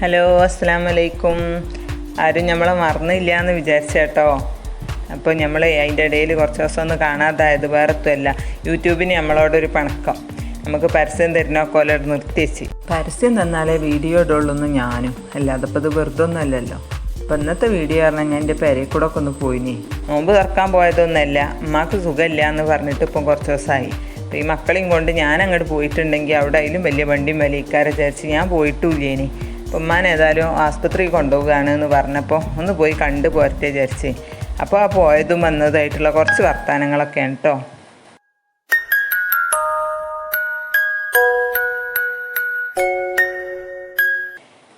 Hello അസ്സാം വലൈക്കും ആരും നമ്മളെ മറന്നില്ല എന്ന് വിചാരിച്ചേട്ടോ. അപ്പോൾ നമ്മൾ അതിന്റെ ഇടയിൽ കുറച്ച് ദിവസം ഒന്ന് കാണാതായത് വേറെത്തുമല്ല. യൂട്യൂബിന് നമ്മളോടൊരു പണക്കം. നമുക്ക് പരസ്യം തരുന്ന പോലെ നിർത്തിച്ച് പരസ്യം തന്നാലേ വീഡിയോ ഇടുള്ളൂ ഞാനും. അല്ലാതെ ഇപ്പോൾ ഇത് വെറുതെ ഒന്നുമല്ലല്ലോ അപ്പം ഇന്നത്തെ വീഡിയോ പറഞ്ഞാൽ ഞാൻ എന്റെ പെരയിൽ കൂടെ ഒക്കെ ഒന്ന് പോയിനി. നോമ്പ് തുറക്കാൻ പോയതൊന്നുമല്ല അമ്മയ്ക്ക് സുഖമില്ല എന്ന് പറഞ്ഞിട്ട് ഇപ്പം കുറച്ച് ദിവസമായി അപ്പോൾ ഈ മക്കളെയും കൊണ്ട് ഞാൻ അങ്ങോട്ട് പോയിട്ടുണ്ടെങ്കിൽ അവിടെ അതിലും വലിയ വണ്ടിയും വലിയക്കാരെ വിചാരിച്ച് ഞാൻ പോയിട്ടുമില്ലേനി ഉമ്മാൻ ഏതായാലും ആസ്പത്രി കൊണ്ടുപോവുകയാണ് എന്ന് പറഞ്ഞപ്പോൾ ഒന്ന് പോയി കണ്ടു പോരട്ടെ വിചാരിച്ച്. അപ്പോൾ ആ പോയതും വന്നതായിട്ടുള്ള കുറച്ച് വർത്തമാനങ്ങളൊക്കെയാണ് കേട്ടോ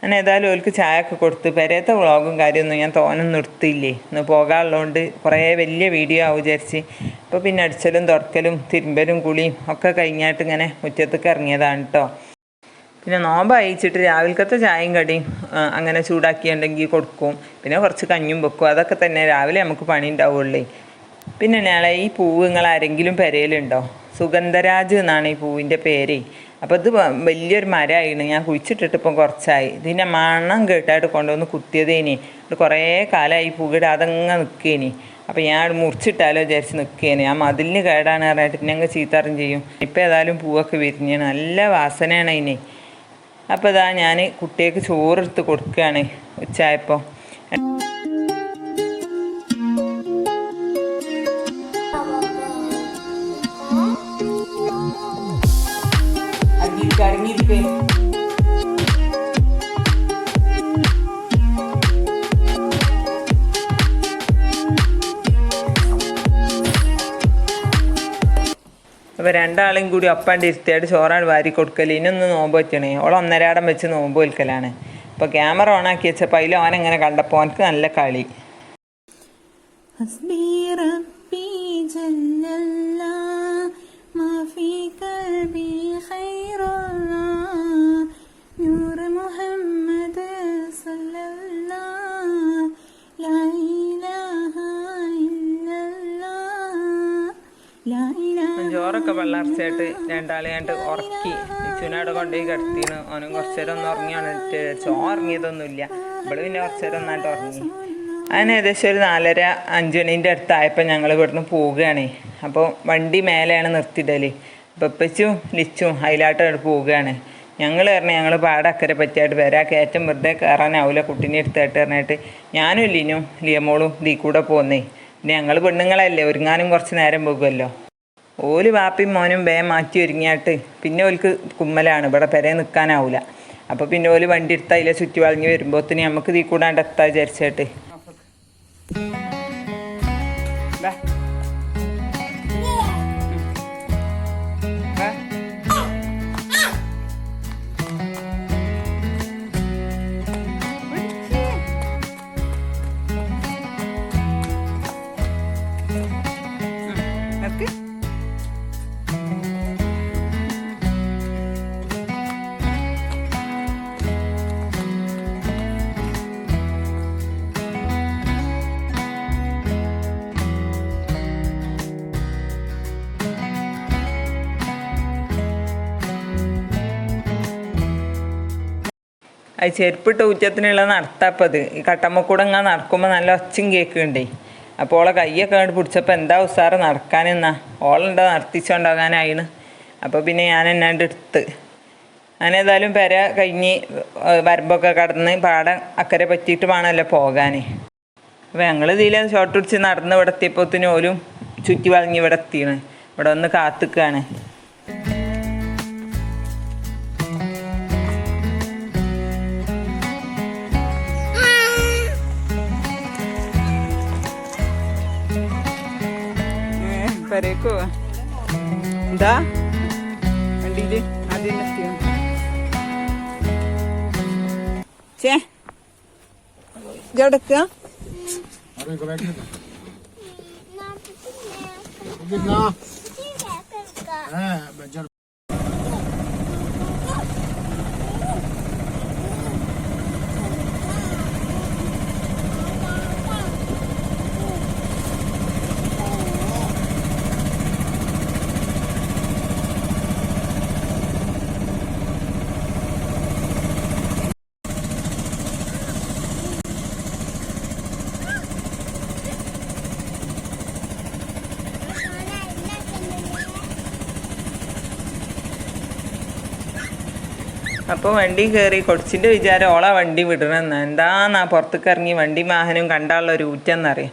ഞാൻ ഏതായാലും ഓൽക്ക് ചായ ഒക്കെ കൊടുത്ത്. പെരേത്ത വ്ളോഗും കാര്യമൊന്നും ഞാൻ തോനെ നിർത്തിയില്ലേ. ഇന്ന് പോകാനുള്ളതുകൊണ്ട് കുറേ വലിയ വീഡിയോ ആവും വിചാരിച്ച്. അപ്പോൾ പിന്നെ അടിച്ചലും തുറക്കലും തിരുമ്പലും കുളിയും ഒക്കെ കഴിഞ്ഞായിട്ട് ഇങ്ങനെ മുറ്റത്തേക്ക് ഇറങ്ങിയതാണ് കേട്ടോ പിന്നെ നോമ്പ് അയച്ചിട്ട് രാവിലത്തെ ചായയും കടിയും അങ്ങനെ ചൂടാക്കിയുണ്ടെങ്കിൽ കൊടുക്കും. പിന്നെ കുറച്ച് കഞ്ഞും വെക്കും. അതൊക്കെ തന്നെ രാവിലെ നമുക്ക് പണി ഉണ്ടാവുള്ളേ. പിന്നെ നാളെ ഈ പൂവ് നിങ്ങൾ ആരെങ്കിലും പെരയിലുണ്ടോ? സുഗന്ധരാജ് എന്നാണ് ഈ പൂവിന്റെ പേര്. അപ്പോൾ ഇത് വലിയൊരു മരമായിരുന്നു. ഞാൻ കുഴിച്ചിട്ടിട്ട് ഇപ്പം കുറച്ചായി. ഇതിന്റെ മണം കേട്ടായിട്ട് കൊണ്ടുവന്ന് കുത്തിയതേനി. ഇത് കുറേ കാലമായി പൂവിടാതെ അതങ്ങ് നിൽക്കേനി അപ്പോൾ ഞാൻ മുറിച്ചിട്ടാലോ വിചാരിച്ച് നിൽക്കേനി ആ മതിലിന് കേടാണ് പറഞ്ഞിട്ട് പിന്നെ അങ്ങ് ചീത്തറും ചെയ്യും. ഇപ്പം ഏതായാലും പൂവൊക്കെ വിരിഞ്ഞ്. നല്ല വാസനയാണ് അതിനെ അപ്പോൾ ഇതാ ഞാൻ കുട്ടികൾക്ക് ചോറെടുത്ത് കൊടുക്കുകയാണ് ഉച്ചയായപ്പോൾ അപ്പോൾ രണ്ടാളെയും കൂടി ഒപ്പാണ്ട് ഇരുത്തിയായിട്ട് ചോറാണ് വാരി കൊടുക്കൽ ഇനൊന്ന് നോമ്പ് വയ്ക്കണേ ഓൾ ഒന്നരാടം വെച്ച് നോമ്പ് വയ്ക്കലാണ് അപ്പോൾ ക്യാമറ ഓണാക്കി വെച്ചപ്പോൾ അതിൽ ഓൻ അങ്ങനെ കണ്ടപ്പോൾ ഓനക്ക് നല്ല കളി. മുഹമ്മദ് സല്ലല്ലാ ലൈ ചോറൊക്കെ വെള്ളർച്ചയായിട്ട് രണ്ടാളെ കണ്ട് ഉറക്കി. ചുനാട് കൊണ്ടുപോയി കിടത്തിന്ന് ഓനും കുറച്ചു നേരം ഒന്ന് ഉറങ്ങിയാണ്. ചോറ് ഉറങ്ങിയതൊന്നുമില്ല. ഇവിടെ പിന്നെ കുറച്ചു നേരം ഒന്നായിട്ട് ഉറങ്ങി. അതിന് ഏകദേശം ഒരു നാലര അഞ്ചുമണീന്റെ അടുത്തായപ്പോൾ ഞങ്ങൾ ഇവിടുന്ന് പോവുകയാണ്. അപ്പോൾ വണ്ടി മേലെയാണ് നിർത്തിയിടൽ. അപ്പോൾ ഇപ്പച്ചും ലിച്ചും അതിലായിട്ട് പോവുകയാണ്. ഞങ്ങൾ പറഞ്ഞു ഞങ്ങൾ പാടക്കരെ പറ്റിയായിട്ട് വരാം. കയറ്റം വെറുതെ കയറാനാവില്ല കുട്ടീനെ എടുത്തായിട്ട് പറഞ്ഞിട്ട് ഞാനും ലിനും ലിയമോളും ദീ കൂടെ പോന്നേ. ഞങ്ങൾ പെണ്ണുങ്ങളല്ലേ ഒരുങ്ങാനും കുറച്ച് നേരം പോകുമല്ലോ. ഓൽ വാപ്പിയും മോനും വേ മാറ്റി ഒരുങ്ങിയാട്ട് പിന്നെ ഓൽക്ക് കുമ്മലാണ് ഇവിടെ പെരെ നിൽക്കാനാവില്ല അപ്പോൾ പിന്നെ ഓൽ വണ്ടി എടുത്താൽ അതിലെ ചുറ്റി വളഞ്ഞ് വരുമ്പോത്തിന് നമുക്ക് തീ കൂടാണ്ട് എത്താ വിചാരിച്ചിട്ട്. അത് ചെരുപ്പിട്ട് ഊറ്റത്തിനുള്ള നടത്താപ്പത് ഈ കട്ടമ്മക്കൂടെ ഇങ്ങനെ നടക്കുമ്പോൾ നല്ല ഒച്ചയും കേൾക്കുന്നുണ്ടേ. അപ്പോൾ ഓളെ കയ്യൊക്കെ കണ്ട് പിടിച്ചപ്പോൾ എന്താ ഉസാറ് നടക്കാനെന്നാ ഓളുണ്ടോ നടത്തിച്ചുകൊണ്ടാകാനായിണ് അപ്പോൾ പിന്നെ ഞാൻ എന്നാണ്ട് എടുത്ത്. അങ്ങനേതായാലും പെര കഴിഞ്ഞ് വരമ്പൊക്കെ കടന്ന് പാടം അക്കരെ പറ്റിയിട്ട് വേണമല്ലോ പോകാൻ അപ്പോൾ ഞങ്ങൾ ഇതിൽ ഷോർട്ട് പിടിച്ച് നടന്ന് ഇവിടെ എത്തിയപ്പോഴത്തേനും ഓലും ചുറ്റി വളഞ്ഞ് ഇവിടെ എത്തിയാണ്. ഇവിടെ ഒന്ന് കാത്തുക്കാണ്. പെരേക്ക് പോവാ എന്താ വണ്ടിയിൽ ആദ്യം നിർത്തിയോ അപ്പോൾ വണ്ടി കയറി കൊച്ചിന്റെ വിചാരം ഓളെ വണ്ടി വിടണമെന്ന് എന്താന്നാ പുറത്തേക്ക് ഇറങ്ങി വണ്ടി വാഹനവും കണ്ടാലുള്ള ഒരു ഊറ്റെന്നറിയാം.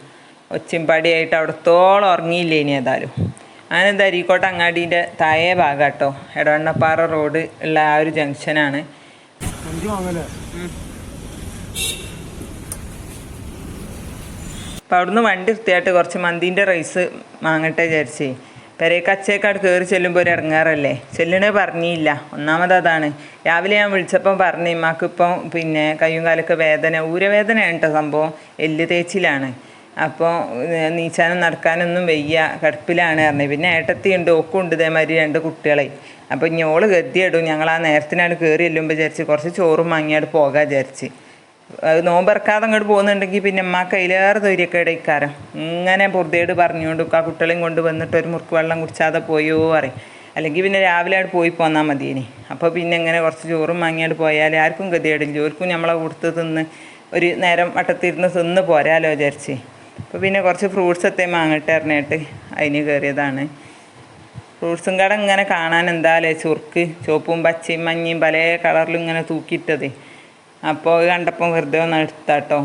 ഒച്ചിമ്പാടിയായിട്ട് അവിടത്തോളം ഉറങ്ങിയില്ലേ ഇനി ഏതായാലും. അങ്ങനെ അരീക്കോട്ട് അങ്ങാടീന്റെ താഴെ ഭാഗം കേട്ടോ എടവണ്ണപ്പാറ റോഡ് ഉള്ള ആ ഒരു ജംഗ്ഷനാണ്. അപ്പം അവിടുന്ന് വണ്ടി വൃത്തിയായിട്ട് കുറച്ച് മന്തിന്റെ റൈസ് വാങ്ങട്ടെ വിചാരിച്ചേ. പെരേക്ക് കച്ചേക്കാട് കയറി ചെല്ലുമ്പോൾ ഒരു ഇറങ്ങാറല്ലേ? ചെല്ലണേ പറഞ്ഞില്ല. ഒന്നാമത് അതാണ്. രാവിലെ ഞാൻ വിളിച്ചപ്പം പറഞ്ഞു ഇമ്മാക്ക് ഇപ്പം പിന്നെ കയ്യും കാലൊക്കെ വേദന ഊരവേദന കേട്ടോ സംഭവം. എല്ല് തേച്ചിലാണ്. അപ്പോൾ നീച്ചാനും നടക്കാനൊന്നും വയ്യ. കിടപ്പിലാണ് പറഞ്ഞത് പിന്നെ ഏട്ടത്തി ഉണ്ട് ഓക്കും ഉണ്ട് ഇതേമാതിരി രണ്ട് കുട്ടികളെ. അപ്പോൾ ഞോൾ ഗതിയിടും ഞങ്ങൾ ആ നേരത്തിനാണ് കയറി ചെല്ലുമ്പോൾ വിചാരിച്ച് കുറച്ച് ചോറും വാങ്ങിയാട് പോകാൻ വിചാരിച്ച്. നോമ്പറക്കാതെ അങ്ങോട്ട് പോകുന്നുണ്ടെങ്കിൽ പിന്നെ അമ്മ കയ്യിലേറെ തൊരിയൊക്കെ ഇക്കാരം ഇങ്ങനെ പൊറുതേട് പറഞ്ഞുകൊണ്ട് ആ കുട്ടികളെയും കൊണ്ട് വന്നിട്ട് ഒരു മുറുക്ക് വെള്ളം കുടിച്ചാതെ പോയോ പറയും. അല്ലെങ്കിൽ പിന്നെ രാവിലെ അവിടെ പോയി പോന്നാൽ മതി ഇനി അപ്പോൾ പിന്നെ ഇങ്ങനെ കുറച്ച് ചോറും വാങ്ങിയാണ്ട് പോയാൽ ആർക്കും ഗതികേടില്ല. ജോലിക്കും നമ്മളെ കൊടുത്ത് തിന്ന് ഒരു നേരം വട്ടത്തിരുന്ന് തിന്ന് പോരാലോ വിചാരിച്ച്. അപ്പോൾ പിന്നെ കുറച്ച് ഫ്രൂട്ട്സ് എത്തേ വാങ്ങട്ടെ അറിഞ്ഞിട്ട് അതിന് കയറിയതാണ്. ഫ്രൂട്ട്സും കട ഇങ്ങനെ കാണാൻ എന്താലേ ചുർക്ക് ചുവപ്പും പച്ചയും മഞ്ഞയും പല കളറിലും ഇങ്ങനെ തൂക്കിയിട്ടത്. അപ്പോൾ കണ്ടപ്പം വെറുതെ ഒന്ന് എടുത്താട്ടോ.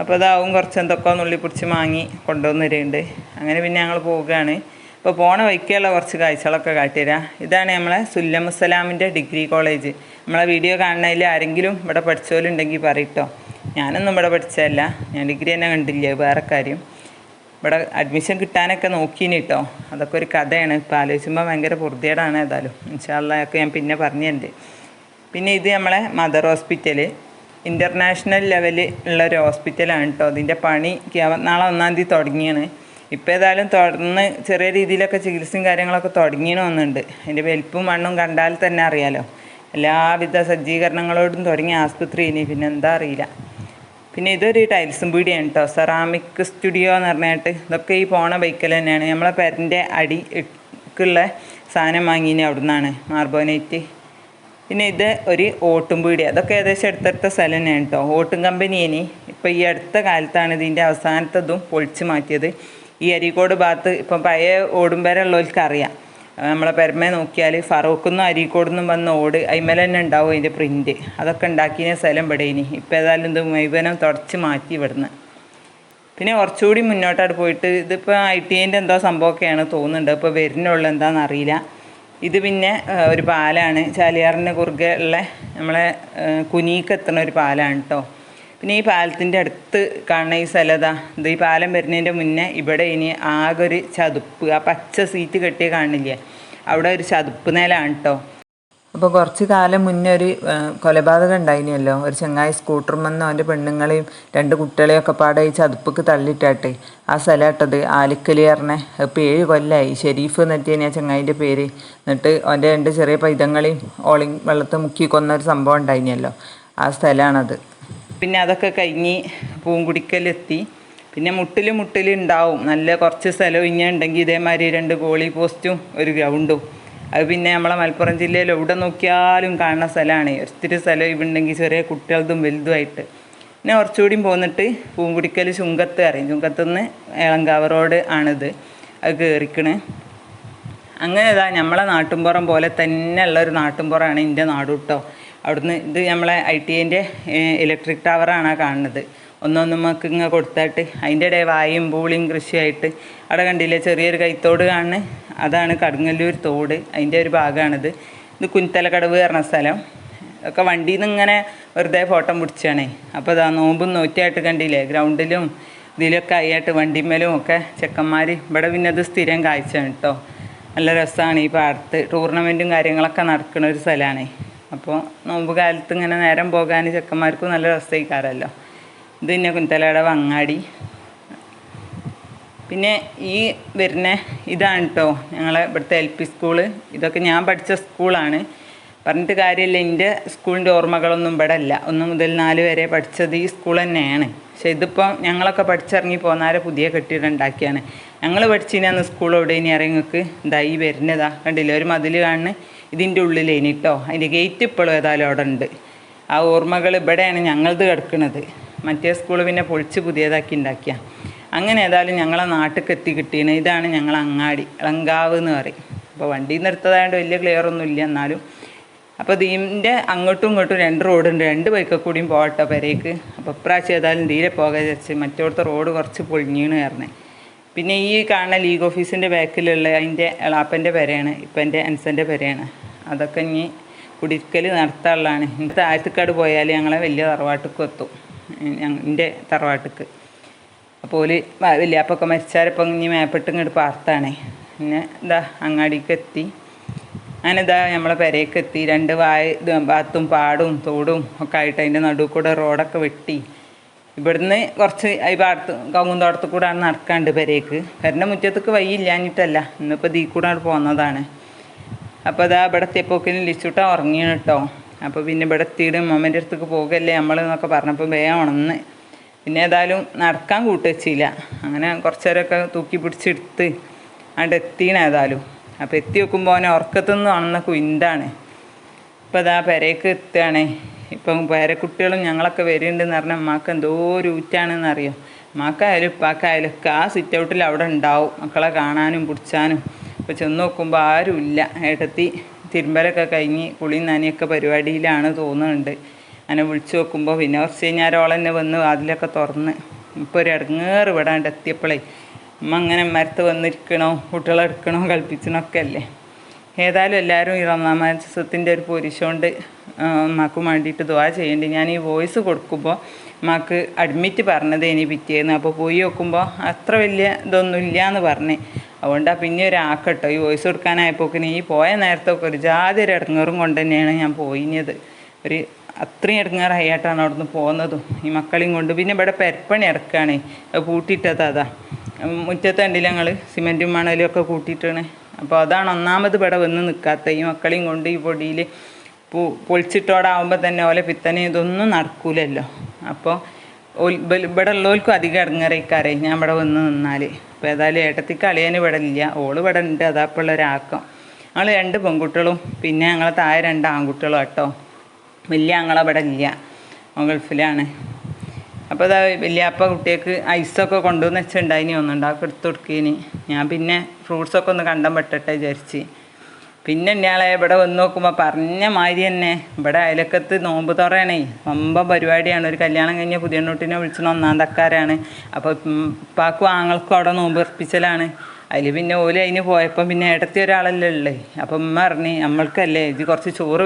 അപ്പോൾ അതാവും കുറച്ച് എന്തൊക്കെ നുള്ളി പിടിച്ച് വാങ്ങി കൊണ്ടുവന്നിരുന്നുണ്ട് അങ്ങനെ പിന്നെ ഞങ്ങൾ പോവുകയാണ്. ഇപ്പോൾ പോണ വൈക്കുള്ള കുറച്ച് കാഴ്ചകളൊക്കെ കാട്ടിത്തരാം. ഇതാണ് നമ്മളെ സുല്ലമുസലാമിന്റെ ഡിഗ്രി കോളേജ്. നമ്മളെ വീഡിയോ കാണുന്നതിൽ ആരെങ്കിലും ഇവിടെ പഠിച്ചോലുണ്ടെങ്കിൽ പറയട്ടോ. ഞാനൊന്നും ഇവിടെ പഠിച്ചതല്ല. ഞാൻ ഡിഗ്രി തന്നെ കണ്ടില്ല വേറെ കാര്യം. ഇവിടെ അഡ്മിഷൻ കിട്ടാനൊക്കെ നോക്കിനി കേട്ടോ അതൊക്കെ ഒരു കഥയാണ്. ഇപ്പോൾ ആലോചിക്കുമ്പോൾ ഭയങ്കര പൊറുതിയേടാണ് ഏതായാലും. ഇൻഷാല്ലൊക്കെ ഞാൻ പിന്നെ പറഞ്ഞു പറഞ്ഞിട്ടുണ്ട് പിന്നെ ഇത് നമ്മളെ മദർ ഹോസ്പിറ്റൽ ഇന്റർനാഷണൽ ലെവലിൽ ഉള്ള ഒരു ഹോസ്പിറ്റലാണ് കേട്ടോ അതിന്റെ പണി നാളെ ഒന്നാം തീയതി തുടങ്ങിയാണ്. ഇപ്പോൾ ഏതായാലും തുടർന്ന് ചെറിയ രീതിയിലൊക്കെ ചികിത്സയും കാര്യങ്ങളൊക്കെ തുടങ്ങിയണമെന്നുണ്ട് അതിന്റെ വലിപ്പും മണ്ണും കണ്ടാൽ തന്നെ അറിയാലോ. എല്ലാവിധ സജ്ജീകരണങ്ങളോടും തുടങ്ങിയ ആസ്പത്രി ഇനി പിന്നെ എന്താ അറിയില്ല. പിന്നെ ഇതൊരു ടൈൽസും പീടിയാണ് കേട്ടോ സെറാമിക് സ്റ്റുഡിയോ എന്ന് പറഞ്ഞിട്ട് ഇതൊക്കെ ഈ പോണ ബൈക്കിൽ തന്നെയാണ്. നമ്മളെ പെരന്റെ അടിക്കുള്ള സാധനം വാങ്ങിയിന് അവിടെ നിന്നാണ് മാർബോനൈറ്റ് പിന്നെ ഇത് ഒരു ഓട്ടും പീടി അതൊക്കെ ഏകദേശം അടുത്തടുത്ത സ്ഥലം തന്നെയാണ് കേട്ടോ ഓട്ടും ഇനി. ഇപ്പോൾ ഈ അടുത്ത കാലത്താണ് ഇതിന്റെ അവസാനത്തതും പൊളിച്ചു മാറ്റിയത്. ഈ അരീക്കോട് ഭാഗത്ത് ഇപ്പം പഴയ ഓടും പേരെ ഉള്ളവർക്ക് അറിയാം. നമ്മളെ പെരമേ നോക്കിയാൽ ഫറൂഖിന്നും അരീക്കോടുന്നും വന്ന ഓട് അതിമേലെ തന്നെ ഉണ്ടാവും അതിന്റെ പ്രിന്റ് അതൊക്കെ ഉണ്ടാക്കിയ സ്ഥലം ഇവിടെ ഇനി. ഇപ്പോൾ ഏതായാലും ഇത് മുഴുവനും തുടച്ച് മാറ്റി ഇവിടുന്ന്. പിന്നെ കുറച്ചുകൂടി മുന്നോട്ടായിട്ട് പോയിട്ട് ഇതിപ്പോൾ ഐ ടി ഐന്റെ എന്തോ സംഭവമൊക്കെയാണ് തോന്നുന്നുണ്ട്. ഇപ്പോൾ വരുന്നുള്ളൂ എന്താണെന്ന് അറിയില്ല. ഇത് പിന്നെ ഒരു പാലാണ്. ചാലിയാറിന്റെ കുറുകെ ഉള്ള നമ്മളെ കുനിക്ക് എത്തുന്ന ഒരു പാലാണ് കേട്ടോ പിന്നെ ഈ പാലത്തിന്റെ അടുത്ത് കാണുന്ന ഈ സ്ഥലതാ ഇത്. ഈ പാലം വരുന്നതിന്റെ മുന്നേ ഇവിടെ ഇനി ആകെ ഒരു ചതുപ്പ് ആ പച്ച സീറ്റ് കെട്ടിയ കാണില്ലേ? അവിടെ ഒരു ചതുപ്പ് നിലാണ് കേട്ടോ അപ്പോൾ കുറച്ച് കാലം മുന്നേ ഒരു കൊലപാതകം ഉണ്ടായിനല്ലോ. ഒരു ചങ്ങായി സ്കൂട്ടറും വന്ന് അവന്റെ പെണ്ണുങ്ങളെയും രണ്ട് കുട്ടികളെയും ഒക്കെ പാടെ ഈ ചതുപ്പക്ക് തള്ളിയിട്ടാട്ടെ ആ സ്ഥലമാട്ടത് ആലിക്കലി പറഞ്ഞേ ഇപ്പോൾ ഏഴ് കൊല്ലമായി ഷെരീഫ് എന്നിട്ട് ആ ചങ്ങായിന്റെ പേര്. എന്നിട്ട് അവന്റെ രണ്ട് ചെറിയ പൈതങ്ങളെയും ഓളി വെള്ളത്തിൽ മുക്കി കൊന്ന ഒരു സംഭവം ഉണ്ടായിനല്ലോ. ആ സ്ഥലമാണത്. പിന്നെ അതൊക്കെ കഴിഞ്ഞ് പൂങ്കുടിക്കലെത്തി. പിന്നെ മുട്ടിൽ മുട്ടിൽ ഉണ്ടാവും. നല്ല കുറച്ച് സ്ഥലം ഇങ്ങനെ ഉണ്ടെങ്കിൽ ഇതേമാതിരി രണ്ട് ഗോളി പോസ്റ്റും ഒരു ഗ്രൗണ്ടും. അത് പിന്നെ നമ്മളെ മലപ്പുറം ജില്ലയിൽ എവിടെ നോക്കിയാലും കാണുന്ന സ്ഥലമാണ്. ഒത്തിരി സ്ഥലം ഇവിടെ ഉണ്ടെങ്കിൽ ചെറിയ കുട്ടികളതും വലുതുമായിട്ട്. പിന്നെ കുറച്ചുകൂടിയും പോന്നിട്ട് പൂമ്പുടിക്കൽ ചുങ്കത്ത് അറിയും ചുങ്കത്തുനിന്ന് ഏളങ്കാവ് റോഡ് ആണിത്. അത് കയറിക്കണ് അങ്ങനെ ഇതാ നമ്മളെ നാട്ടുംപുറം പോലെ തന്നെ ഉള്ളൊരു നാട്ടുംപുറമാണ് എന്റെ നാട് കേട്ടോ അവിടുന്ന് ഇത് നമ്മളെ ഐ ടി ഐന്റെ ഇലക്ട്രിക് ടവറാണ് കാണുന്നത്. ഒന്നൊന്നും നമുക്ക് ഇങ്ങനെ കൊടുത്തായിട്ട് അതിന്റെ ഇടയിൽ വായും പൂളിയും കൃഷിയായിട്ട്. അവിടെ കണ്ടില്ലേ ചെറിയൊരു കൈത്തോട് കാണുന്നത്? അതാണ് കടുങ്ങല്ലൂർ തോട്. അതിന്റെ ഒരു ഭാഗമാണിത്. ഇത് കുനിത്തലക്കടവ് പറഞ്ഞ സ്ഥലം. ഒക്കെ വണ്ടിയിൽ നിന്ന് ഇങ്ങനെ വെറുതെ ഫോട്ടോ പിടിച്ചാണേ അപ്പോൾ ഇതാ നോമ്പും നോറ്റിയായിട്ട് കണ്ടില്ലേ? ഗ്രൗണ്ടിലും ഇതിലൊക്കെ ആയിട്ട് വണ്ടിമേലും ഒക്കെ ചെക്കന്മാർ ഇവിടെ പിന്നെ അത് സ്ഥിരം കാഴ്ചയാണ് കേട്ടോ നല്ല രസമാണ് ഈ പാടത്ത്. ടൂർണമെന്റും കാര്യങ്ങളൊക്കെ നടക്കുന്ന ഒരു സ്ഥലമാണ് അപ്പോൾ നോമ്പ് കാലത്ത് ഇങ്ങനെ നേരം പോകാൻ ചെക്കന്മാർക്കും നല്ല രസമായിക്കാരല്ലോ ഇത് പിന്നെ കുന്തലയുടെ വങ്ങാടി. പിന്നെ ഈ വരുന്ന ഇതാണ് കേട്ടോ ഞങ്ങളെ ഇവിടുത്തെ എൽ പി സ്കൂൾ ഇതൊക്കെ ഞാൻ പഠിച്ച സ്കൂളാണ് പറഞ്ഞിട്ട് കാര്യമില്ല. എന്റെ സ്കൂളിന്റെ ഓർമ്മകളൊന്നും ഇവിടെ അല്ല. ഒന്ന് മുതൽ നാല് വരെ പഠിച്ചത് ഈ സ്കൂൾ തന്നെയാണ്. പക്ഷേ ഇതിപ്പം ഞങ്ങളൊക്കെ പഠിച്ചിറങ്ങി പോന്നാരെ പുതിയ കെട്ടിടം ഉണ്ടാക്കിയാണ്. ഞങ്ങൾ പഠിച്ചിന് സ്കൂൾ എവിടെ ഇനി ഇറങ്ങിക്ക് ഇതാ ഈ വരുന്നതാ. കണ്ടില്ലേ? ഒരു മതിൽ കാണുന്ന ഇതിന്റെ ഉള്ളിലേനി കേട്ടോ അതിന്റെ ഗേറ്റ് ഇപ്പോഴും ഏതായാലും അവിടെ ഉണ്ട്. ആ ഓർമ്മകൾ ഇവിടെയാണ് ഞങ്ങളത് കിടക്കുന്നത് മറ്റേ സ്കൂൾ പിന്നെ പൊളിച്ച് പുതിയതാക്കി ഉണ്ടാക്കിയ. അങ്ങനെ ഏതായാലും ഞങ്ങളെ നാട്ടിലേക്ക് എത്തി കിട്ടിയത് ഇതാണ് ഞങ്ങൾ അങ്ങാടി ഇളങ്കാവ് എന്ന് പറയും. അപ്പോൾ വണ്ടി നിന്ന് എടുത്തതായതുകൊണ്ട് വലിയ ക്ലിയർ ഒന്നും ഇല്ല എന്നാലും. അപ്പോൾ ദീമിന്റെ അങ്ങോട്ടും ഇങ്ങോട്ടും രണ്ട് റോഡുണ്ട് രണ്ട് ബൈക്കിൽ കൂടിയും പോകട്ടോ പെരേക്ക്. അപ്പോൾ ഇപ്രാവശ്യം ഏതായാലും തീരെ പോകാൻ വിചാരിച്ച് മറ്റോടത്തെ റോഡ് കുറച്ച് പൊളിഞ്ഞീണ് പറഞ്ഞേ. പിന്നെ ഈ കാണുന്ന ലീഗ് ഓഫീസിന്റെ ബാക്കിലുള്ള അതിന്റെ എളാപ്പന്റെ പെരയാണ്. ഇപ്പം എന്റെ അൻസന്റെ പെരയാണ്. അതൊക്കെ ഇനി കുടിക്കൽ നടത്താനുള്ളതാണ് എന്റെ താഴത്തേക്കാട് പോയാൽ ഞങ്ങളെ വലിയ തറവാട്ടിക്ക് എത്തും. എന്റെ തറവാട്ടിക്ക്. അപ്പോൾ ഓൽ വലിയാപ്പൊക്കെ മരിച്ചാരപ്പം ഇനി മേപ്പെട്ട് ഇങ്ങോട്ട് പാർത്താണേ. പിന്നെ ഇതാ അങ്ങാടിക്ക് എത്തി അങ്ങനെ ഇതാ നമ്മളെ പെരയ്ക്ക് എത്തി രണ്ട് വായ ഭാത്തും പാടും തോടും ഒക്കെ ആയിട്ട് അതിന്റെ നടുവ് കൂടെ റോഡൊക്കെ വെട്ടി. ഇവിടുന്ന് കുറച്ച് ഈ പാടത്ത് കവുങ്ങുന്തോട്ടത്തിൽ കൂടാണ് നടക്കാണ്ട് പെരേക്ക്. പെരന്റെ മുറ്റത്തേക്ക് വയ്യില്ലാഞ്ഞിട്ടല്ല ഇന്നിപ്പോൾ ദീ കൂടെ അവിടെ പോകുന്നതാണ് അപ്പോൾ അതാ ഇവിടെ എത്തിയപ്പോക്കിന് ലിച്ചുട്ട ഉറങ്ങിയാണ് കേട്ടോ അപ്പോൾ പിന്നെ ഇവിടെ എത്തിയിട്ട് മമ്മന്റെ അടുത്തേക്ക് പോകല്ലേ നമ്മൾ എന്നൊക്കെ പറഞ്ഞപ്പോൾ വേഗം ഉണന്ന് പിന്നെ ഏതായാലും നടക്കാൻ കൂട്ടുവച്ചില്ല അങ്ങനെ കുറച്ചേരൊക്കെ തൂക്കി പിടിച്ചെടുത്ത് അവിടെ എത്തിയാണ് ഏതായാലും. അപ്പോൾ എത്തി നോക്കുമ്പോൾ അവനെ ഉറക്കത്തുനിന്ന് വന്ന കുയിന്താണ്. ഇപ്പം അതാ പെരയ്ക്ക് എത്തുകയാണ് ഇപ്പം പേരക്കുട്ടികളും ഞങ്ങളൊക്കെ വരുന്നുണ്ടെന്ന് പറഞ്ഞാൽ അമ്മയ്ക്ക് എന്തോ ഒരു ഊറ്റാണെന്ന് അറിയോ. അമ്മക്കായാലും ഇപ്പാക്കായാലും ഒക്കെ ആ സിറ്റ് ഔട്ടിൽ അവിടെ ഉണ്ടാവും. മക്കളെ കാണാനും പിടിച്ചാനും. ഇപ്പോൾ ചെന്ന് നോക്കുമ്പോൾ ആരുമില്ല ഏട്ടത്തി തിരുമ്പലൊക്കെ കഴിഞ്ഞ് കുളിയും നനയൊക്കെ പരിപാടിയിലാണ് തോന്നുന്നുണ്ട് അങ്ങനെ വിളിച്ചു നോക്കുമ്പോൾ പിന്നെ കുറച്ച് കഴിഞ്ഞാൽ ഓളെന്നെ വന്ന് വാതിലൊക്കെ തുറന്ന് ഇപ്പോൾ ഒരു ഇടങ്ങേറ് വിടാണ്ട് എത്തിയപ്പോഴേ അമ്മ അങ്ങനെ മരത്ത് വന്നിരിക്കണോ കുട്ടികളെ എടുക്കണോ കളിപ്പിച്ചണമൊക്കെ അല്ലേ. ഏതായാലും എല്ലാവരും ഈ റമദാൻ മാസത്തിന്റെ ഒരു പൊരിശോണ്ട് അമ്മയ്ക്ക് വേണ്ടിയിട്ട് ദ്വാ ചെയ്യേണ്ടി. ഞാൻ ഈ വോയിസ് കൊടുക്കുമ്പോൾ അമ്മയ്ക്ക് അഡ്മിറ്റ് പറഞ്ഞത് ഇനി പിറ്റേന്ന്. അപ്പോൾ പോയി നോക്കുമ്പോൾ അത്ര വലിയ ഇതൊന്നും ഇല്ല എന്ന് പറഞ്ഞേ. അതുകൊണ്ടാണ് പിന്നെ ഒരു ആക്കട്ടോ. ഈ വോയിസ് കൊടുക്കാനായപ്പോക്കിന് ഈ പോയ നേരത്തൊക്കെ ഒരു ജാതി ഒരു ഇടങ്ങേറും കൊണ്ട് തന്നെയാണ് ഞാൻ പോയിഞ്ഞത് ഒരു അത്രയും അവിടെ നിന്ന് പോകുന്നതും. ഈ മക്കളെയും കൊണ്ട്. പിന്നെ ഇവിടെ പെരപ്പണി ഇറക്കുകയാണ് അത് പൂട്ടിയിട്ടത് അതാ. മുറ്റത്ത് കണ്ടില്ല ഞങ്ങൾ സിമെന്റും മണലും ഒക്കെ കൂട്ടിയിട്ടാണ്. അപ്പോൾ അതാണ് ഒന്നാമത് ഇവിടെ വന്ന് നിൽക്കാത്ത ഈ മക്കളെയും കൊണ്ട് ഈ പൊടിയിൽ പൂ പൊളിച്ചിട്ടോടാവുമ്പോൾ തന്നെ ഓലെ പിത്തനെ ഇതൊന്നും നടക്കൂലല്ലോ. അപ്പോൾ ഇവിടെ ഉള്ളവർക്കും അധികം ഇടങ്ങേറേക്കാരെ ഞാൻ ഇവിടെ വന്ന് നിന്നാൽ അപ്പോൾ ഏതായാലും ഏട്ടത്തിക്ക് അളിയാൻ ഇവിടെ ഇല്ല. ഓൾ ഇവിടെ ഉണ്ട്. അതാ ഇപ്പോൾ ഉള്ളൊരാക്കം. ഞങ്ങൾ രണ്ട് പെൺകുട്ടികളും. പിന്നെ ഞങ്ങളെ താഴെ രണ്ട് ആൺകുട്ടികളും കേട്ടോ വലിയ അങ്ങളെ ഇവിടെ ഗൾഫിലാണ്. അപ്പോൾ ഇതാ വലിയപ്പ കുട്ടികൾക്ക് ഐസൊക്കെ കൊണ്ടുവന്ന് വെച്ചിട്ടുണ്ടായിനി ഒന്നുണ്ട് ആ എടുത്ത് കൊടുക്കീനി. ഞാൻ പിന്നെ ഫ്രൂട്ട്സൊക്കെ ഒന്ന് കണ്ടം പെട്ടട്ടെ വിചാരിച്ച്. പിന്നെ ഇയാളെ ഇവിടെ വന്ന് നോക്കുമ്പോൾ പറഞ്ഞ മാതിരി തന്നെ ഇവിടെ അയലക്കത്ത് നോമ്പ് തുറയണേ. വമ്പ പരിപാടിയാണ്. ഒരു കല്യാണം കഴിഞ്ഞ പുതിയ നോട്ടിനെ വിളിച്ചണ ഒന്നാം തക്കാരാണ്. അപ്പോൾ ഉപ്പാക്കും ആങ്ങൾക്കും അവിടെ നോമ്പ് ഉറപ്പിച്ചലാണ്. അതിൽ പിന്നെ ഓൽ അതിന് പോയപ്പം പിന്നെ ഇടത്തി ഒരാളല്ലേ ഉള്ളേ. അപ്പം ഉമ്മ പറഞ്ഞ് നമ്മൾക്കല്ലേ ഇത് കുറച്ച് ചോറ്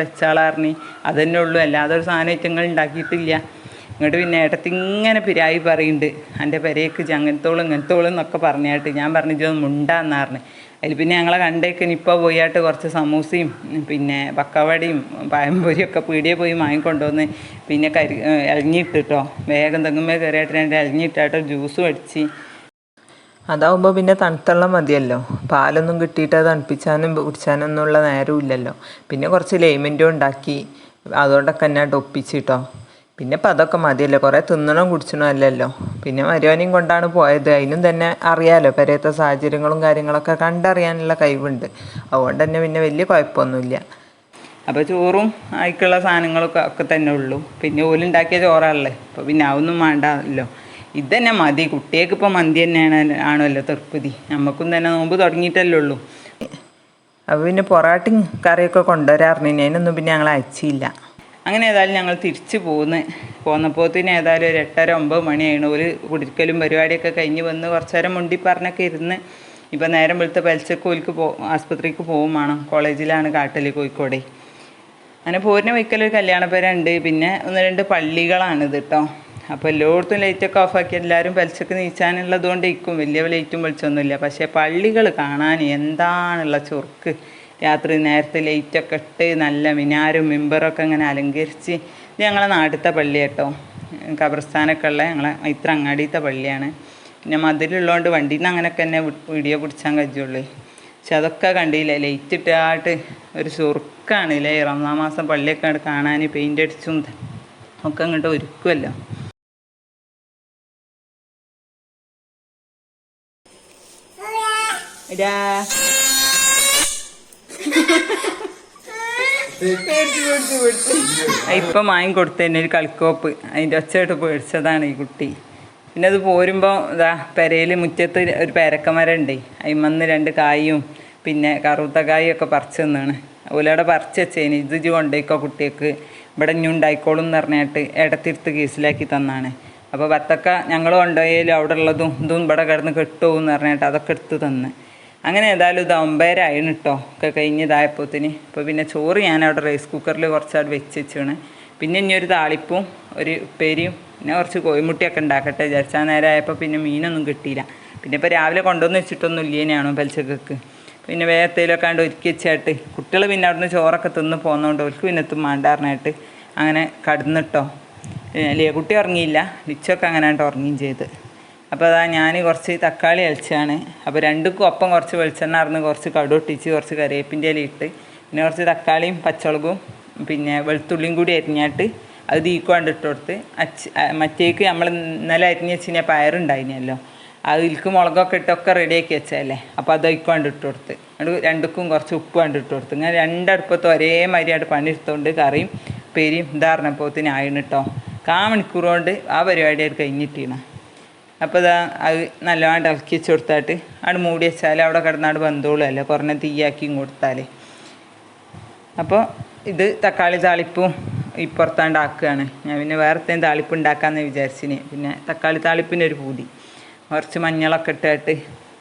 വെച്ചാളാ അത് അതന്നെ ഉള്ളൂ അല്ലാതെ ഒരു സാധനം ഐറ്റങ്ങൾ ഉണ്ടാക്കിയിട്ടില്ല. ഇങ്ങോട്ട് പിന്നെ ഇടത്ത് ഇങ്ങനെ പിരായി പറയുന്നുണ്ട് എന്റെ പെരേക്ക് അങ്ങനത്തോളും ഇങ്ങനത്തോളും എന്നൊക്കെ പറഞ്ഞായിട്ട് ഞാൻ പറഞ്ഞു ഇതൊന്നും പറഞ്ഞു. അതിൽ പിന്നെ ഞങ്ങളെ കണ്ടേക്കിന് ഇപ്പോൾ പോയിട്ട് കുറച്ച് സമൂസയും പിന്നെ പക്കവടയും പഴംപൊരിയും ഒക്കെ പീടിയെ പോയി വാങ്ങിക്കൊണ്ടുവന്ന് പിന്നെ കരി ഇളഞ്ഞിട്ടിട്ടോ വേഗം തെങ്ങുമ്പോൾ കയറിയിട്ട് രണ്ട് ഇളഞ്ഞിട്ടായിട്ട് ജ്യൂസും അടിച്ച് അതാവുമ്പോൾ പിന്നെ തണുത്തുള്ള മതിയല്ലോ. പാലൊന്നും കിട്ടിയിട്ട് തണുപ്പിച്ചാനും കുടിച്ചാനും ഒന്നുള്ള നേരവും ഇല്ലല്ലോ പിന്നെ കുറച്ച് ലേമന്റും ഉണ്ടാക്കി അതുകൊണ്ടൊക്കെ തന്നെ ഒപ്പിച്ചിട്ടോ പിന്നെ ഇപ്പം അതൊക്കെ മതിയല്ലോ. കുറേ തിന്നണം കുടിച്ചണോ അല്ലല്ലോ. പിന്നെ മരുവനെയും കൊണ്ടാണ് പോയത്. അതിനും തന്നെ അറിയാമല്ലോ പെരയത്തെ സാഹചര്യങ്ങളും കാര്യങ്ങളൊക്കെ കണ്ടറിയാനുള്ള കഴിവുണ്ട്. അതുകൊണ്ട് തന്നെ പിന്നെ വലിയ കുഴപ്പമൊന്നുമില്ല അപ്പോൾ ചോറും ആയിക്കുള്ള സാധനങ്ങളൊക്കെ ഒക്കെ തന്നെ ഉള്ളൂ. പിന്നെ ഓലുണ്ടാക്കിയ ചോറാണല്ലേ. അപ്പോൾ പിന്നെ അതൊന്നും വേണ്ടല്ലോ. ഇത് തന്നെ മതി. കുട്ടികൾക്ക് ഇപ്പോൾ മന്തി തന്നെയാണ് ആണല്ലോ തൃപ്തി നമുക്കും തന്നെ നോമ്പ് തുടങ്ങിയിട്ടല്ലേ ഉള്ളൂ. അപ്പോൾ പിന്നെ പൊറാട്ടും കറിയൊക്കെ കൊണ്ടുവരാറിന് അതിനൊന്നും പിന്നെ ഞങ്ങൾ അയച്ചില്ല. അങ്ങനെ ഏതായാലും ഞങ്ങൾ തിരിച്ചു പോന്ന്. പോന്നപ്പോത്തിന് ഏതായാലും ഒരു എട്ടര ഒമ്പത് മണിയാണ് ഒരു കുടിക്കലും പരിപാടിയൊക്കെ കഴിഞ്ഞ് വന്ന് കുറച്ചു നേരം മുണ്ടി പറഞ്ഞൊക്കെ ഇരുന്ന് ഇപ്പം നേരം വെളുത്ത പലിച്ചക്കോലിക്ക് പോ ആസ്പത്രിക്ക് പോകും വേണം. കോളേജിലാണ് കാട്ടൽ കോഴിക്കോട്. അങ്ങനെ പോരിന് വയ്ക്കലൊരു കല്യാണപ്പേരുണ്ട് പിന്നെ ഒന്ന് രണ്ട് പള്ളികളാണിത് കേട്ടോ അപ്പോൾ എല്ലായിടത്തും ലൈറ്റൊക്കെ ഓഫാക്കി എല്ലാവരും പലിച്ചക്ക് നീച്ചാനുള്ളത് കൊണ്ട് ഇരിക്കും വലിയ ലൈറ്റും വെളിച്ചൊന്നുമില്ല പക്ഷേ പള്ളികൾ കാണാൻ എന്താണുള്ള ചുർക്ക് രാത്രി നേരത്തെ ലൈറ്റൊക്കെ ഇട്ട് നല്ല മിനാരും മിമ്പറൊക്കെ ഇങ്ങനെ അലങ്കരിച്ച്. ഇത് ഞങ്ങളെ നാട്ടിലത്തെ പള്ളി കേട്ടോ. ഖബർസ്ഥാനൊക്കെ ഉള്ള ഞങ്ങളെ ഇത്ര അങ്ങാടിയത്തെ പള്ളിയാണ്. പിന്നെ മതിലുള്ളതുകൊണ്ട് വണ്ടിയിൽ നിന്ന് അങ്ങനെയൊക്കെ തന്നെ വീഡിയോ പിടിച്ചാൻ കഴിയുള്ളൂ. പക്ഷെ അതൊക്കെ കണ്ടില്ല ലൈറ്റ് ഇട്ടാട്ട് ഒരു ചുറുക്കാണ്. ഇല്ലേ? റമദാ മാസം പള്ളിയൊക്കെ കാണാൻ പെയിന്റ് അടിച്ചും ഒക്കെ അങ്ങോട്ട് ഒരുക്കുമല്ലോ ഇടാ ഇപ്പം മായം കൊടുത്തന്നെ ഒരു കളിക്കോപ്പ്. അതിന്റെ ഒച്ചയായിട്ട് പേടിച്ചതാണ് ഈ കുട്ടി. പിന്നെ അത് പോരുമ്പോൾ ഇതാ പെരയിൽ മുറ്റത്ത് ഒരു പേരക്കമരണ്ടേ. ഉണ്ട് അതിമന്ന് രണ്ട് കായും പിന്നെ കറുത്ത കായും ഒക്കെ പറിച്ചു തന്നാണ് ഓലവിടെ പറിച്ചു വെച്ചേന്. ഇത് ഇജ് കൊണ്ടേക്കോ കുട്ടിക്ക് ഇവിടെ ഇനി ഉണ്ടായിക്കോളും എന്ന് പറഞ്ഞിട്ട് ഇടത്തിരുത്ത് കേസിലാക്കി തന്നാണ്. അപ്പോൾ വത്തക്ക ഞങ്ങൾ കൊണ്ടുപോയാലും അവിടെ ഉള്ളതും ഇതും ഇവിടെ കിടന്ന് കെട്ടുമെന്ന് എന്ന് പറഞ്ഞിട്ട് അതൊക്കെ എടുത്ത് തന്ന്. അങ്ങനെ ഏതായാലും ഇത് ഒമ്പതരായിന് കേട്ടോ ഒക്കെ കഴിഞ്ഞതായപ്പോത്തിന്. ഇപ്പോൾ പിന്നെ ചോറ് ഞാൻ അവിടെ റൈസ് കുക്കറിൽ കുറച്ചാട് വെച്ച് വെച്ചാണ് പിന്നെ ഇനി ഒരു താളിപ്പും ഒരു ഉപ്പേരിയും പിന്നെ കുറച്ച് കോഴിമുട്ടിയൊക്കെ ഉണ്ടാക്കട്ടെ വിചാരിച്ചാൽ നേരം ആയപ്പോൾ പിന്നെ മീനൊന്നും കിട്ടിയില്ല പിന്നെ ഇപ്പോൾ രാവിലെ കൊണ്ടുവന്ന് വെച്ചിട്ടൊന്നും ഇല്ലേനാണോ പലിച്ചക്കൊക്കെ പിന്നെ വേഗത്തേലൊക്കെ കണ്ട് ഒരുക്കി വെച്ചായിട്ട്. കുട്ടികൾ പിന്നെ അവിടുന്ന് ചോറൊക്കെ തിന്ന് പോകുന്നതുകൊണ്ട് അവർക്ക് പിന്നെ എത്തും മാണ്ടാറിനായിട്ട് അങ്ങനെ കടന്നിട്ടോ ലിയ കുട്ടി ഉറങ്ങിയില്ല. ലിച്ചൊക്കെ അങ്ങനെ ഉറങ്ങുകയും ചെയ്ത്. അപ്പോൾ അതാ ഞാൻ കുറച്ച് തക്കാളി അളിച്ചാണ് അപ്പോൾ രണ്ടുക്കും ഒപ്പം കുറച്ച് വെളിച്ചെണ്ണ അറിഞ്ഞ് കുറച്ച് കടുവൊട്ടിച്ച് കുറച്ച് കറിവേപ്പിന്റെ ഇല ഇട്ട്. പിന്നെ കുറച്ച് തക്കാളിയും പച്ചമുളകും പിന്നെ വെളുത്തുള്ളിയും കൂടി അരിഞ്ഞാട്ട് അത് തീക്കുവാണ്ട് ഇട്ട് കൊടുത്ത് അച്ച് മറ്റേക്ക് നമ്മൾ ഇന്നലെ അരിഞ്ഞ് വെച്ചിന് പയറുണ്ടായിരുന്നല്ലോ അതിൽക്ക് മുളകൊക്കെ ഇട്ടൊക്കെ റെഡിയാക്കി വെച്ചാലേ അപ്പോൾ അത് ഒഴിക്കാണ്ട് ഇട്ട് കൊടുത്ത് എന്നിട്ട് രണ്ടുക്കും കുറച്ച് ഉപ്പ് കണ്ട് ഇട്ട് കൊടുത്ത് ഇങ്ങനെ രണ്ടടുപ്പത്തും ഒരേമാതിരിയായിട്ട് പണിയെടുത്തോണ്ട് കറിയും പെരിയും ഇതാറിനപ്പോത്തിന് ആയിന് കേട്ടോ കാ മണിക്കൂർ കൊണ്ട് ആ പരിപാടിയായിട്ട് കഴിഞ്ഞിട്ടാണ്. അപ്പോൾ ഇതാ അത് നല്ലവണ്ണം ഇളക്കി വെച്ച് കൊടുത്താട്ട് അവിടെ മൂടി വെച്ചാൽ അവിടെ കിടന്നാട് ബന്ധുവുള്ളൂ അല്ലേ? കുറഞ്ഞ തീയാക്കിയും കൊടുത്താൽ അപ്പോൾ ഇത് തക്കാളി താളിപ്പും ഇപ്പുറത്താണ് ഉണ്ടാക്കുകയാണ് ഞാൻ പിന്നെ വേറെ എന്തെങ്കിലും താളിപ്പ് ഉണ്ടാക്കാമെന്ന് വിചാരിച്ചിന്. പിന്നെ തക്കാളി താളിപ്പിന്റെ ഒരു പൂതി. കുറച്ച് മഞ്ഞളൊക്കെ ഇട്ടിട്ട്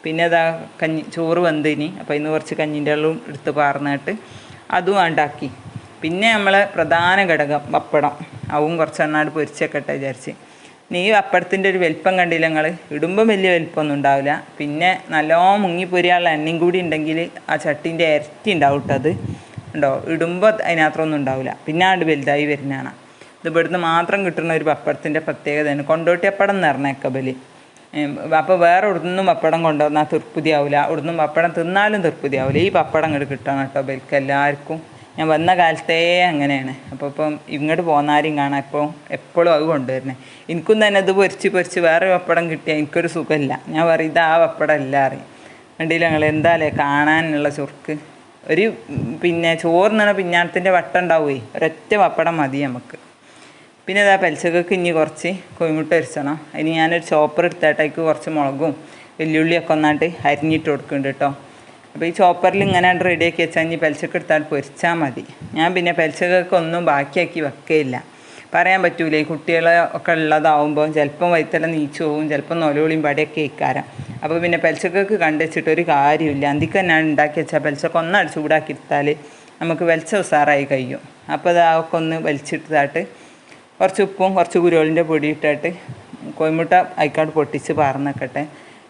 പിന്നെ അതാ കഞ്ഞി ചോറ് വെന്തിനി. അപ്പോൾ ഇന്ന് കുറച്ച് കഞ്ഞിന്റെ വെള്ളവും എടുത്ത് പാർന്നിട്ട് അതും ഉണ്ടാക്കി പിന്നെ നമ്മളെ പ്രധാന ഘടകം പപ്പടം അതും കുറച്ച് എണ്ണാട് പൊരിച്ചൊക്കെ വിചാരിച്ച്. നീ അപ്പുറത്തിന്റെ ഒരു വലിപ്പം കണ്ടില്ല നിങ്ങൾ ഇടുമ്പം വലിയ വലിപ്പമൊന്നും ഉണ്ടാവില്ല. പിന്നെ നല്ലോണം മുങ്ങി പൊരിയാനുള്ള എണ്ണയും കൂടി ഉണ്ടെങ്കിൽ ആ ചട്ടീന്റെ ഇരട്ടി ഉണ്ടാവും കേട്ടോ അത്. ഉണ്ടോ ഇടുമ്പോൾ അതിനകത്തൊന്നും ഉണ്ടാവില്ല. പിന്നെ ആണ്ട് വലുതായി വരുന്നതാണ്. ഇത് ഇവിടുന്ന് മാത്രം കിട്ടുന്ന ഒരു പപ്പടത്തിന്റെ പ്രത്യേകതയാണ്. കൊണ്ടോട്ടി അപ്പടം എന്ന് പറഞ്ഞേക്ക ബലി അപ്പോൾ വേറെ ഇവിടുന്നും പപ്പടം കൊണ്ടുവന്നാൽ തൃപ്തിയാവില്ല. ഇവിടുന്നും പപ്പടം തിന്നാലും തൃപ്തിയാവില്ല. ഈ പപ്പടം ഇങ്ങോട്ട് കിട്ടണം കേട്ടോ ബലിക്ക് എല്ലാവർക്കും ഞാൻ വന്ന കാലത്തേ അങ്ങനെയാണ്. അപ്പോൾ ഇപ്പം ഇങ്ങോട്ട് പോന്നാരും കാണാം ഇപ്പോൾ എപ്പോഴും അത് കൊണ്ടുവരണേ എനിക്കും തന്നെ അത് പൊരിച്ച് പൊരിച്ച് വേറെ പപ്പടം കിട്ടിയാൽ എനിക്കൊരു സുഖമില്ല. ഞാൻ പറയും ഇത് ആ പപ്പടം അല്ല അറിയും വണ്ടിയിൽ ഞങ്ങൾ എന്താല്ലേ കാണാനുള്ള ചുർക്ക് ഒരു പിന്നെ ചോറിനണ പിഞ്ഞാണത്തിന്റെ വട്ടം ഉണ്ടാവുമേ ഒരൊറ്റ പപ്പടം മതി നമുക്ക് പിന്നെ ഇതാ പലിച്ചക്കൊക്കെ ഇനി കുറച്ച് കോഴിമുട്ട അരിച്ചണം അതിന് ഞാനൊരു ചോപ്പർ എടുത്തേട്ടേക്ക് കുറച്ച് മുളകും വെല്ലുള്ളിയൊക്കെ ഒന്നായിട്ട് അരിഞ്ഞിട്ട് കൊടുക്കുന്നുണ്ട് കേട്ടോ. അപ്പോൾ ഈ ചോപ്പറിൽ ഇങ്ങനെ റെഡിയാക്കി വെച്ചാൽ ഇനി പലിശക്ക് എടുത്താൽ പൊരിച്ചാൽ മതി. ഞാൻ പിന്നെ പലിശകൾക്ക് ഒന്നും ബാക്കിയാക്കി വെക്കുകയില്ല പറയാൻ പറ്റൂലേ ഈ കുട്ടികളെ ഒക്കെ ഉള്ളതാവുമ്പോൾ ചിലപ്പം വൈത്തല നീച്ചു പോകും ചിലപ്പം നൊലോളിയും പടയൊക്കെ ഇക്കാരം അപ്പോൾ പിന്നെ പലിച്ചക്കൊക്കെ കണ്ടുവച്ചിട്ട് ഒരു കാര്യമില്ല അന്തിക്ക് തന്നെ ഉണ്ടാക്കി വെച്ചാൽ ഒന്ന് ഒന്നടി ചൂടാക്കി എടുത്താൽ നമുക്ക് വെളിച്ച ഉസാറായി കഴിയും. അപ്പോൾ അതൊക്കെ ഒന്ന് വലിച്ചിട്ടതായിട്ട് കുറച്ച് ഉപ്പും കുറച്ച് കുരുവളിന്റെ പൊടി ഇട്ടിട്ട് കോഴിമുട്ട അയക്കാട് പൊട്ടിച്ച് പാർന്നക്കട്ടെ.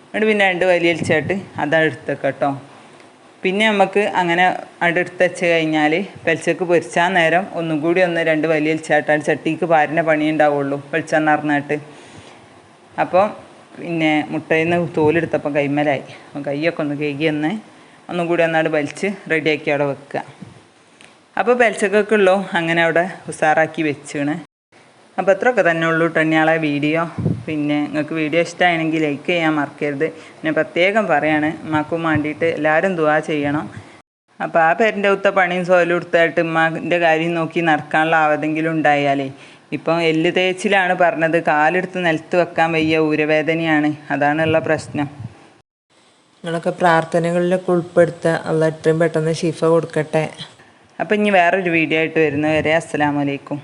എന്നിട്ട് പിന്നെ രണ്ട് വലിയലിച്ചായിട്ട് അതാണ് എടുത്തേക്ക് കേട്ടോ. പിന്നെ നമുക്ക് അങ്ങനെ അടുത്ത് വെച്ച് കഴിഞ്ഞാൽ പെൽച്ചക്ക് പൊരിച്ചാൽ നേരം ഒന്നും കൂടി ഒന്ന് രണ്ട് വലിയ വലിയലിച്ചാട്ടാണ് ചട്ടിക്ക് പാരിന്റെ പണി ഉണ്ടാവുള്ളൂ വെളിച്ചെണ്ണ അറിഞ്ഞിട്ട് അപ്പം പിന്നെ മുട്ടയിൽ നിന്ന് തോലെടുത്തപ്പം കൈമലായി. അപ്പം കൈയൊക്കെ ഒന്ന് കഴുകി ഒന്ന് ഒന്നും കൂടി ഒന്നാട് വലിച്ച് റെഡിയാക്കി അവിടെ വെക്കുക. അപ്പോൾ പെൽച്ചക്കൊക്കെ ഉള്ളൂ അങ്ങനെ അവിടെ ഉസാറാക്കി വെച്ചാണ്. അപ്പോൾ അത്രയൊക്കെ തന്നെ ഉള്ളൂ ടണ്യാളെ വീഡിയോ. പിന്നെ നിങ്ങൾക്ക് വീഡിയോ ഇഷ്ടമായെങ്കിൽ ലൈക്ക് ചെയ്യാൻ മറക്കരുത്. പിന്നെ പ്രത്യേകം പറയാണ് ഉമ്മാക്കും വേണ്ടിയിട്ട് എല്ലാവരും ദുവാ ചെയ്യണം. അപ്പോൾ ആ പേരിന്റെ ഉത്ത പണിയും സോലും എടുത്തായിട്ട് ഉമ്മാന്റെ കാര്യം നോക്കി നടക്കാനുള്ള ആവതെങ്കിലും ഉണ്ടായാലേ. ഇപ്പം എല്ല് തേച്ചിലാണ് പറഞ്ഞത് കാലെടുത്ത് നിലത്ത് വെക്കാൻ വയ്യ ഊരവേദനയാണ്. അതാണുള്ള പ്രശ്നം. നിങ്ങളൊക്കെ പ്രാർത്ഥനകളിലൊക്കെ ഉൾപ്പെടുത്തുക അല്ല എത്രയും പെട്ടെന്ന് ഷിഫ കൊടുക്കട്ടെ. അപ്പം ഇനി വേറൊരു വീഡിയോ ആയിട്ട് വരുന്നവരെ അസ്സലാമലൈക്കും